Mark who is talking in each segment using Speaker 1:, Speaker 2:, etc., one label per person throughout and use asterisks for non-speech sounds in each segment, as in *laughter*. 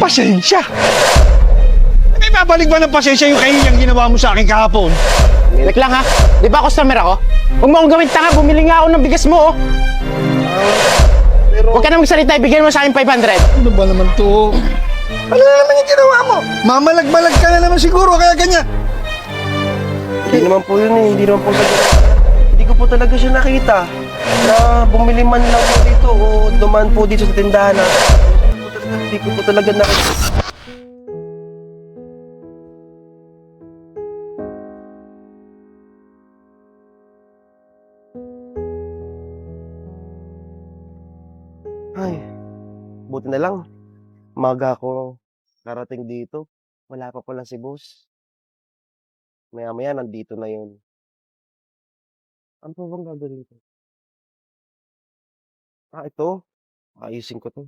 Speaker 1: Pasensya! May babalik ba ng pasensya yung kahiyang ginawa mo sa akin kahapon?
Speaker 2: Wait lang ha. Di ba customer ako? Huwag mo akong gawin tanga, bumili nga ako ng bigas mo oh.
Speaker 3: Pero,
Speaker 2: Huwag ka na magsalita, ibigay mo sa akin 500.
Speaker 1: Ano ba naman to? Ano na naman yung ginawa mo? Mamalag-malag ka na naman siguro, kaya ganyan.
Speaker 3: hindi naman po yun eh. Hindi naman po sa Hindi ko po talaga siya nakita na bumili man lang po dito o dumaan po dito sa tindahan na hindi ko po talaga nakita. Ay, buti na lang. Maga ako narating dito. Wala pa pala si boss. Maya-maya nandito na yun. Ano pa bang gagawin dito? Ah, ito. Ayusin ko to.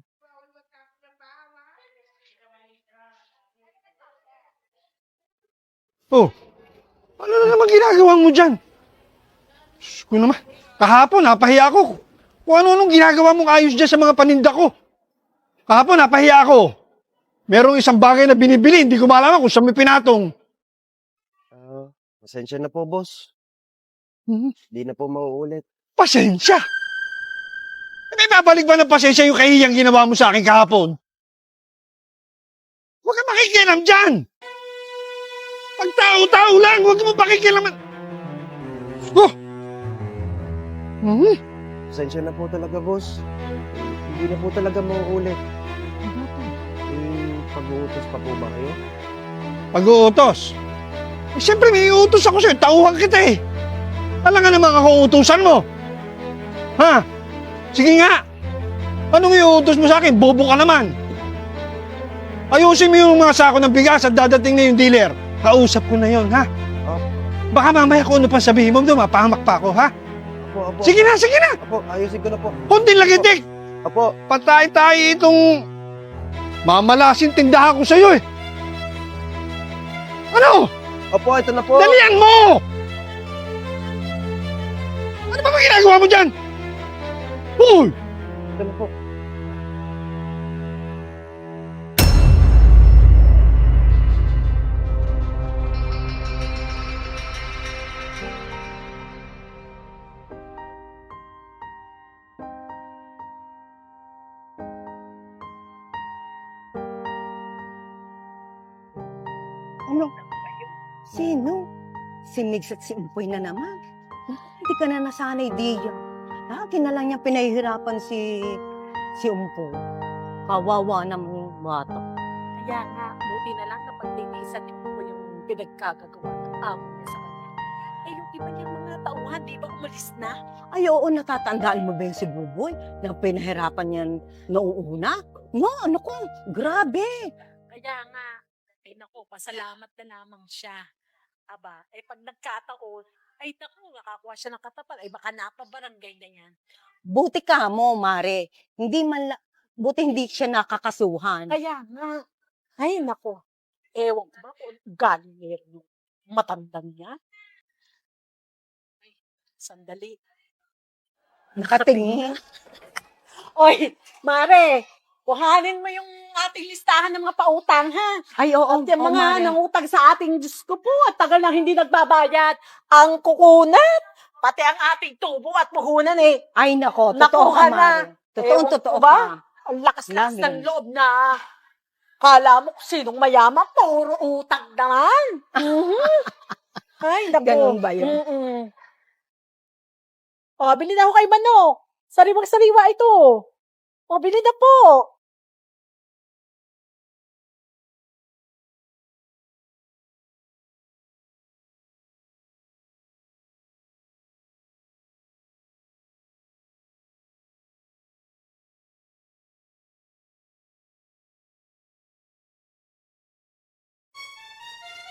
Speaker 1: Oh, ano na naman ginagawa mo dyan? Diyos ko naman. Kahapon, napahiya ako. Kung ano-anong ginagawa mong ayos dyan sa mga paninda ko. Kahapon, napahiya ako. Merong isang bagay na binibili, hindi ko malaman kung saan may pinatong.
Speaker 3: Ah, pasensya na po, boss.
Speaker 1: Hmm,
Speaker 3: Di na po mauulit.
Speaker 1: pasensya! Eh, May babalik ba ng pasensya yung kahiyang ginawa mo sa akin kahapon? Huwag ka makikialam dyan! Pag tao-tao lang, huwag mo pakikialaman. Oh! Hmm,
Speaker 3: Pasensya na po talaga, boss. Hindi na po talaga mauulit. Eh, pag-uutos pa po ba kayo?
Speaker 1: Pag-uutos. Eh, siyempre may uutos ako sa'yo. Tauhan kita eh. Alam nga naman ako utusan mo. Ha? Sige nga. Anong iuutos mo sa akin? Bobo ka naman. Ayusin mo yung mga sako ng bigas at dadating na yung dealer. Kausap ko na yon, ha?
Speaker 3: Oh.
Speaker 1: Baka mamaya kung ano pa sabihin mo, mapahamak pa ako, ha?
Speaker 3: Apo, apo.
Speaker 1: Sige na, sige na!
Speaker 3: Apo, ayusin ko na po.
Speaker 1: Kunting lagitik!
Speaker 3: Apo,
Speaker 1: Patay tayo itong mamalasin tindahan ko sa'yo eh. Ano?
Speaker 3: apo, ito na po.
Speaker 1: Dalian mo! Ano ba ba ginagawa mo dyan? Uy!
Speaker 3: Ito na po.
Speaker 4: Ano? Sino? Si Migs at si Umpoy na naman. Hindi ka na nasanay, Dia. Lagi na lang niya pinahihirapan si si Umpoy. Kawawa naman yung bata.
Speaker 5: Kaya nga, buti na lang kapag tinisan niyo po yung pinagkagagawa ng amo niya sa kanya. Eh, yung iba niyang mga tauhan, di ba umalis na?
Speaker 4: Ay, oo, natatandaan mo ba yung si Buboy na pinahirapan niyan noong una? No, ano ko, grabe.
Speaker 5: Kaya nga, ay naku, pasalamat na lamang siya. Aba, eh pag nagkataon, ay naku, nakakuha siya ng katapal, ay baka napabarangay na yan.
Speaker 4: Buti ka mo, Mare. Hindi man la- buti hindi siya nakakasuhan.
Speaker 5: Kaya nga, ay naku, ewan ko ba kung galing meron yung matandang niya? Ay, sandali.
Speaker 4: Nakatingin.
Speaker 5: Oy, Mare, kuhanin mo yung ating listahan ng mga pautang, ha?
Speaker 4: Ay, oo,
Speaker 5: At yung
Speaker 4: oo,
Speaker 5: mga
Speaker 4: Mare.
Speaker 5: nangutang sa ating Diyos ko po, at tagal na hindi nagbabayad, ang kukunat, pati ang ating tubo at puhunan eh.
Speaker 4: Ay, nako, totoo ka,
Speaker 5: Nakuha na.
Speaker 4: Mare. Totoo,
Speaker 5: Ewan
Speaker 4: totoo
Speaker 5: ko ba?
Speaker 4: ka.
Speaker 5: Ang lakas-lakas ng loob na, kala mo kung sinong mayaman, puro utang naman. Mhm. *laughs* Ay, naku.
Speaker 4: Ganun ba yun?
Speaker 5: Mm-mm. O, bili na ako kay Manok. Sariwang sariwa ito. O, bili na po.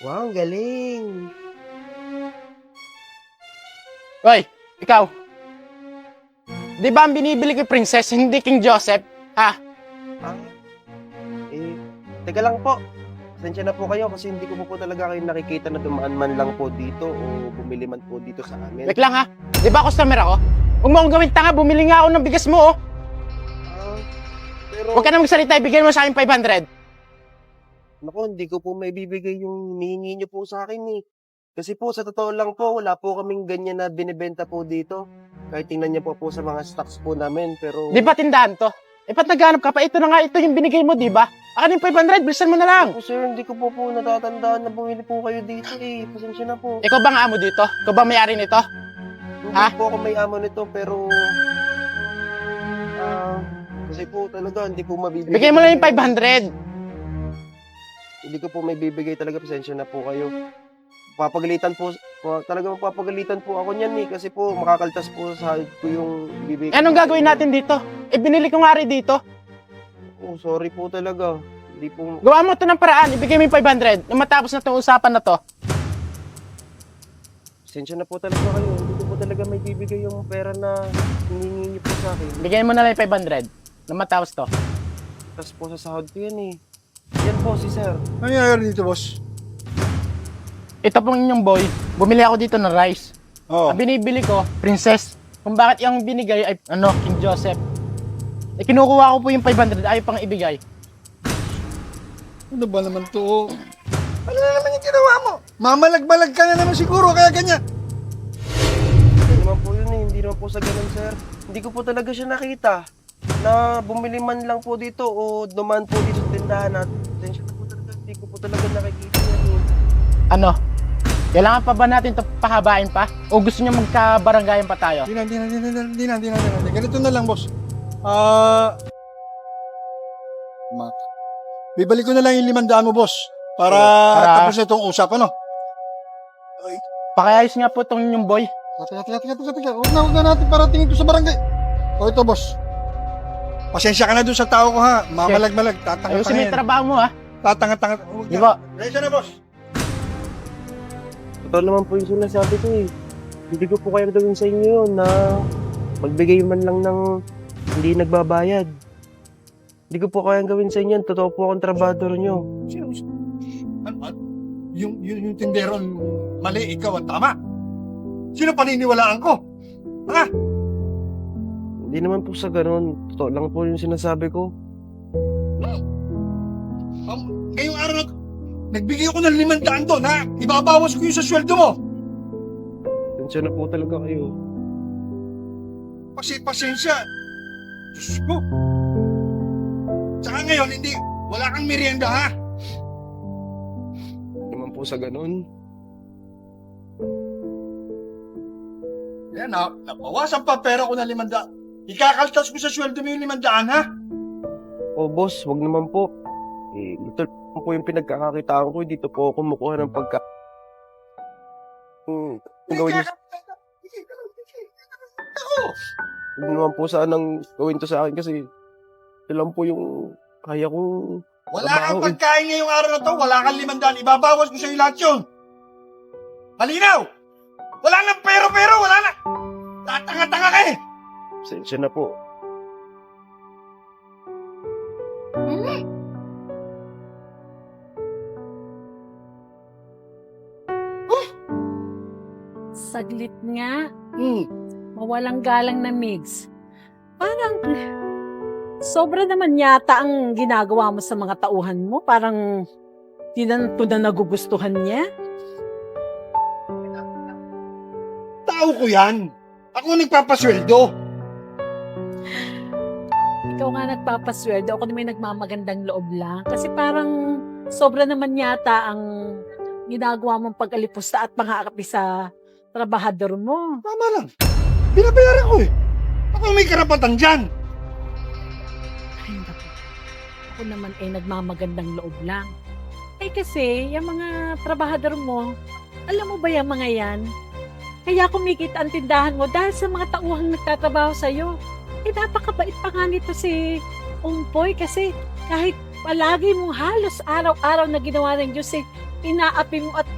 Speaker 3: Wow, galing.
Speaker 2: Hoy, ikaw. Di ba ang binibili ko princess, hindi King Joseph? Ha?
Speaker 3: Ah, eh, teka lang po. Pasensya na po kayo kasi hindi ko po, po talaga kayo nakikita na dumaan man lang po dito o bumili man po dito sa amin.
Speaker 2: Wait lang ha. Di ba customer ako? Huwag mo akong gawin tanga, bumili nga ako ng bigas mo oh.
Speaker 3: Ah, pero...
Speaker 2: Huwag ka na magsalita, ibigay mo sa akin 500.
Speaker 3: Naku, hindi ko po may bibigay yung hinihingi niyo po sa akin eh. Kasi po, sa totoo lang po, wala po kaming ganyan na binibenta po dito. Kahit tingnan niyo po po sa mga stocks po namin, pero...
Speaker 2: Di ba tindahan to? Eh, ba't naghanap ka pa? Ito na nga, ito yung binigay mo, di ba? Akin yung 500, bilisan mo na lang.
Speaker 3: Ako sir, hindi ko po po natatandaan na bumili po kayo dito eh. Pasensya na po.
Speaker 2: Ikaw ba ang amo dito? Ikaw ba may-ari nito?
Speaker 3: Hindi
Speaker 2: ha?
Speaker 3: po ako may amo nito, pero... Ah... kasi po talaga, hindi po mabibigay.
Speaker 2: Bigay mo lang yung
Speaker 3: talaga.
Speaker 2: 500.
Speaker 3: Hindi ko po may bibigay talaga, pasensya na po kayo. Papagalitan po, po talaga mapapagalitan po ako niyan eh. Kasi po, makakaltas po sa sahod ko yung bibigay.
Speaker 2: Anong gagawin natin dito? Eh, binili ko nga rin dito.
Speaker 3: Oh, sorry po talaga. Hindi po,
Speaker 2: Gawa mo to ng paraan, ibigay mo yung 500. Nung matapos na itong usapan na to.
Speaker 3: pasensya na po talaga kayo. Hindi ko po talaga may bibigay yung pera na hiningi niyo po sa akin.
Speaker 2: Bigay mo na lang yung 500. Nung matapos to.
Speaker 3: Tapos po sa sahod ko yan eh. Yan po si sir.
Speaker 1: Ano nangyayari dito, boss?
Speaker 2: Ito pong inyong boy, bumili ako dito ng rice.
Speaker 1: Oo.
Speaker 2: Ang binibili ko, princess. Kung bakit yung binigay ay, ano, King Joseph. Eh, kinukuha ko po yung 500, ayaw pang ibigay.
Speaker 1: Ano ba naman to? Ano na naman yung ginawa mo? Mamalag-balag ka na naman siguro, kaya ganyan.
Speaker 3: Hindi naman po yun eh. Hindi naman po sa ganun sir. Hindi ko po talaga siya nakita. Na bumili man lang po dito o duman po dito tindahan at pasensya na po talaga. Hindi ko po talaga nakikita yan eh.
Speaker 2: Ano? Kailangan pa ba natin to pahabain pa? O gusto niyo magkabaranggayan pa tayo?
Speaker 1: Di na, di na, di na, di na, di na, di na. Ganito na lang, boss. Ah... ma- Bibalik ko na lang yung limandaan mo, boss. Para,
Speaker 2: Para-
Speaker 1: tapos na itong usap, ano?
Speaker 2: Pakiayos nga po itong inyong boy.
Speaker 1: Teka, teka, teka, teka, teka. Huwag na, huwag na natin paratingin to sa barangay. O ito, boss. Pasensya ka na dun sa tao ko, ha? Mamalag-malag. Tatanga
Speaker 2: Ayusin mo yung trabaho mo ha.
Speaker 1: Tatanga-tanga. Huwag
Speaker 2: Di
Speaker 1: na.
Speaker 2: ba?
Speaker 1: Pasensya na, boss.
Speaker 3: Totoo naman po yung sinasabi ko eh. Hindi ko po kaya gawin sa inyo yun na magbigay man lang ng hindi nagbabayad. Hindi ko po kaya gawin sa inyo yun. Totoo po akong trabador nyo.
Speaker 1: Sino? Ano? Yung, yung, yung tindero, mali, ikaw ang tama. Sino paniniwalaan ko?
Speaker 3: Hindi naman po sa ganun. Totoo lang po yung sinasabi ko.
Speaker 1: Um, ngayong araw na, nagbigay ako ng limandaan doon, ha? Ibabawas ko yung sa sweldo mo.
Speaker 3: Tensya na po talaga kayo.
Speaker 1: Kasi pasensya. Diyos ko. Tsaka ngayon, hindi, wala kang merienda, ha?
Speaker 3: Hindi naman po sa ganun.
Speaker 1: Yan, na, nabawasan pa pera ko ng limandaan. Ikakaltas ko sa sweldo mo yung limandaan, ha?
Speaker 3: O boss, wag naman po. Eh, ito lang po yung pinagkakakitaan ko. Dito po ako kumukuha ng pagka... Hmm, ang gawin niyo,
Speaker 1: Ako!
Speaker 3: huwag naman po sanang gawin to sa akin kasi ito lang po yung kaya kong
Speaker 1: Wala kang
Speaker 3: Trabaho, eh.
Speaker 1: pagkain ngayong araw na to, wala kang limandaan. Ibabawas ko sa'yo lahat yun. Malinaw! Wala nang pero-pero, wala na! Tatanga-tanga ka eh!
Speaker 3: Pasensya na po.
Speaker 5: Saglit nga.
Speaker 1: Hmm.
Speaker 5: Mawalang galang na mix. Parang sobra naman yata ang ginagawa mo sa mga tauhan mo. Parang di na ito na nagugustuhan niya.
Speaker 1: Tao ko yan. Ako nagpapasweldo.
Speaker 5: Ikaw nga nagpapasweldo. Ako naman nagmamagandang loob lang. Kasi parang sobra naman yata ang ginagawa mong pag-alipusta at pangakapi sa trabahador mo.
Speaker 1: Tama lang. Binabayaran ko eh. Ako may karapatan dyan.
Speaker 5: Ay, naku. Ako naman ay nagmamagandang loob lang. Eh kasi, yung mga trabahador mo, alam mo ba yung mga yan? Kaya kumikita ang tindahan mo dahil sa mga tauhang nagtatrabaho sa'yo. Eh, napakabait pa nga nito si Umpoy kasi kahit palagi mong halos araw-araw na ginawa ng Diyos eh, inaapi mo at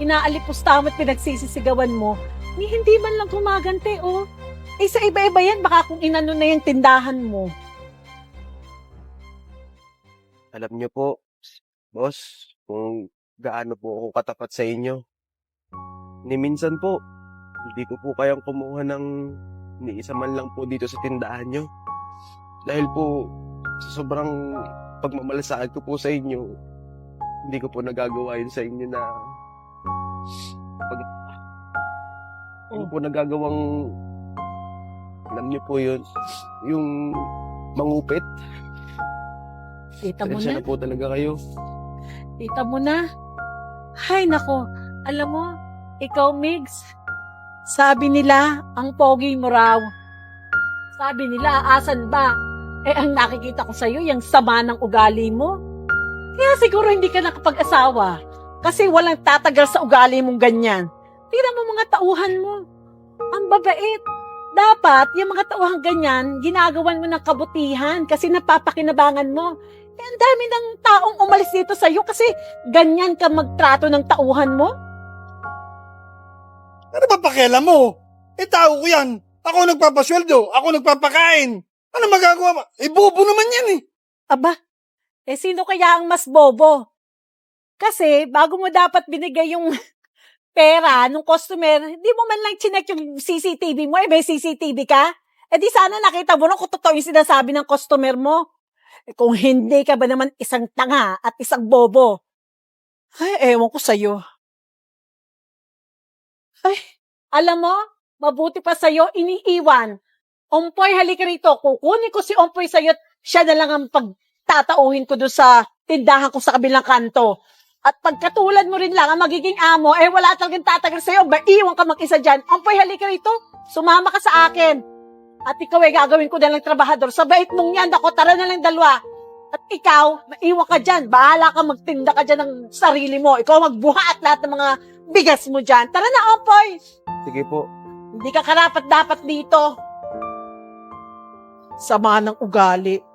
Speaker 5: inaalipusta mo at pinagsisisigawan mo, ni hindi man lang gumagante, oh. Eh, sa iba-iba yan, baka kung inano na yung tindahan mo.
Speaker 3: Alam niyo po, boss, kung gaano po ako katapat sa inyo. Ni minsan po, hindi ko po kayang kumuha ng ni isa man lang po dito sa tindahan nyo. Dahil po, sa sobrang pagmamalasakad ko po sa inyo, hindi ko po nagagawa yun sa inyo na pag hindi po nagagawang alam niyo po yun yung mangupit
Speaker 5: Kita mo na.
Speaker 3: na po talaga kayo
Speaker 5: Kita mo na. Hay nako, alam mo, ikaw Migs, sabi nila, ang pogi mo raw. Sabi nila, asan ba? Eh, ang nakikita ko sa'yo, yung sama ng ugali mo. Kaya siguro hindi ka nakapag-asawa. Kasi walang tatagal sa ugali mong ganyan. Tingnan mo mga tauhan mo. Ang babait. Dapat, yung mga tauhan ganyan, ginagawan mo ng kabutihan kasi napapakinabangan mo. Eh, ang dami ng taong umalis dito sa'yo kasi ganyan ka magtrato ng tauhan mo.
Speaker 1: Ano ba pakialam mo? Eh, tao ko yan. Ako nagpapasweldo. Ako nagpapakain. Ano magagawa mo? Eh, bobo naman yan eh.
Speaker 5: Aba, eh sino kaya ang mas bobo? Kasi bago mo dapat binigay yung *laughs* pera nung customer, di mo man lang chinek yung CCTV mo, eh may CCTV ka? Eh di sana nakita mo na kung totoo yung sinasabi ng customer mo. Eh, kung hindi ka ba naman isang tanga at isang bobo? Ay, ewan ko sa'yo. Ay, alam mo, mabuti pa sa'yo, iniiwan. Ompoy, halika rito. Kukunin ko si Ompoy sa'yo at siya na lang ang pagtatauhin ko doon sa tindahan ko sa kabilang kanto. At pagkatulad mo rin lang ang magiging amo, eh wala talagang tatagal sa'yo. Maiwan ka mag-isa dyan. Ompoy, halika rito. Sumama ka sa akin. At ikaw ay gagawin ko na lang trabahador. Sa bait mong yan, ako, tara na lang dalawa. At ikaw, maiwan ka dyan. Bahala ka magtinda ka dyan ng sarili mo. Ikaw magbuhat lahat ng mga bigas mo dyan. Tara na, Ompoy.
Speaker 3: sige po
Speaker 5: Hindi ka karapat dapat dito. Sama ng ugali.